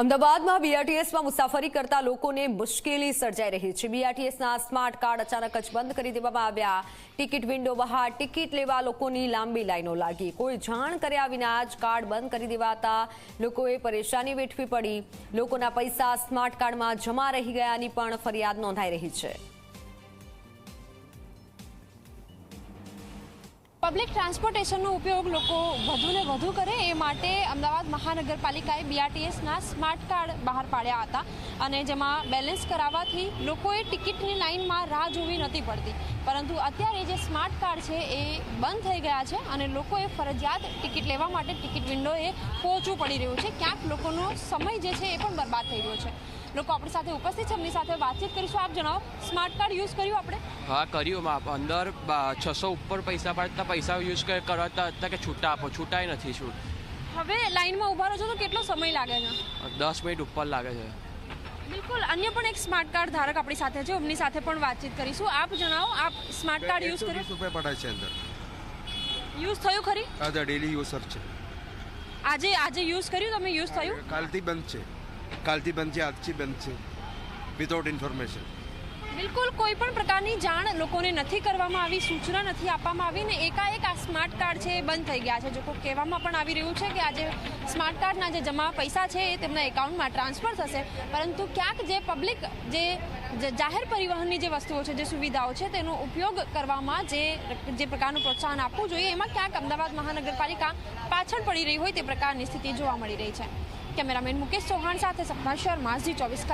અમદાવાદમાં બીઆરટીએસમાં મુસાફરી કરતા લોકોને મુશ્કેલી સર્જાઈ રહી છે. બીઆરટીએસના સ્માર્ટ કાર્ડ અચાનક જ બંધ કરી દેવામાં આવ્યા. ટિકિટ વિન્ડો બહાર ટિકિટ લેવા લોકોની લાંબી લાઈનો લાગી. કોઈ જાણ કર્યા વિના જ કાર્ડ બંધ કરી દેવાતા લોકોએ પરેશાની વેઠવી પડી. લોકોના પૈસા સ્માર્ટ કાર્ડમાં જમા રહી ગયાની પણ ફરિયાદ નોંધાઈ રહી છે. પબ્લિક ટ્રાન્સપોર્ટેશનનો ઉપયોગ લોકો વધુને વધુ કરે એ માટે અમદાવાદ મહાનગરપાલિકાએ બીઆરટીએસના સ્માર્ટ કાર્ડ બહાર પાડ્યા હતા અને જેમાં બેલેન્સ કરાવવાથી લોકોએ ટિકિટની લાઇનમાં રાહ જોવી નથી પડતી. પરંતુ અત્યારે જે સ્માર્ટ કાર્ડ છે એ બંધ થઈ ગયા છે અને લોકોએ ફરજિયાત ટિકિટ લેવા માટે ટિકિટ વિન્ડોએ પહોંચવું પડી રહ્યું છે. ક્યાંક લોકોનો સમય જે છે એ પણ બરબાદ થઈ રહ્યો છે. લોકો આપણી સાથે ઉપસ્થિત છે. એમની સાથે વાતચીત કરીશું. આપ જણાવો, સ્માર્ટ કાર્ડ યુઝ કર્યું આપણે? હા કર્યું માપ અંદર છસો ઉપર પૈસા પાડતા પૈસા યુઝ કરતા હતા કે છૂટા આપો? છૂટાય નથી છૂટ હવે લાઇનમાં ઊભા રહો છો તો કેટલો સમય લાગે છે? દસ મિનિટ ઉપર લાગે છે. બિલકુલ. અન્ય પણ એક સ્માર્ટ કાર્ડ ધારક આપણી સાથે છે. એમની સાથે પણ વાતચીત કરીશું. આપ જણાવો આપ સ્માર્ટ કાર્ડ યુઝ કર્યું? રૂપિયા પડે છે અંદર. યુઝ થયું ખરી? હા ડેલી યુઝર છે. આજે આજે યુઝ કર્યું? તમે યુઝ થયું? કાલથી બંધ છે. કાલથી બંધ છે આજથી બંધ છે. વિધાઉટ ઇન્ફોર્મેશન બિલકુલ કોઈ પણ પ્રકારની જાણ લોકોને નથી કરવામાં આવી, સૂચના નથી આપવામાં આવી ને એકાએક આ સ્માર્ટ કાર્ડ છે એ બંધ થઈ ગયા છે. જો કહેવામાં પણ આવી રહ્યું છે કે આજે સ્માર્ટ કાર્ડના જે જમા પૈસા છે એ તેમના એકાઉન્ટમાં ટ્રાન્સફર થશે, પરંતુ ક્યાંક જે પબ્લિક જે જાહેર પરિવહનની જે વસ્તુઓ છે, જે સુવિધાઓ છે, તેનો ઉપયોગ કરવામાં જે જે પ્રકારનું પ્રોત્સાહન આપવું જોઈએ, એમાં ક્યાંક અમદાવાદ મહાનગરપાલિકા પાછળ પડી રહી હોય તે પ્રકારની સ્થિતિ જોવા મળી રહી છે. કેમેરામેન મુકેશ ચૌહાણ સાથે સપના શર્મા, ઝી ચોવીસ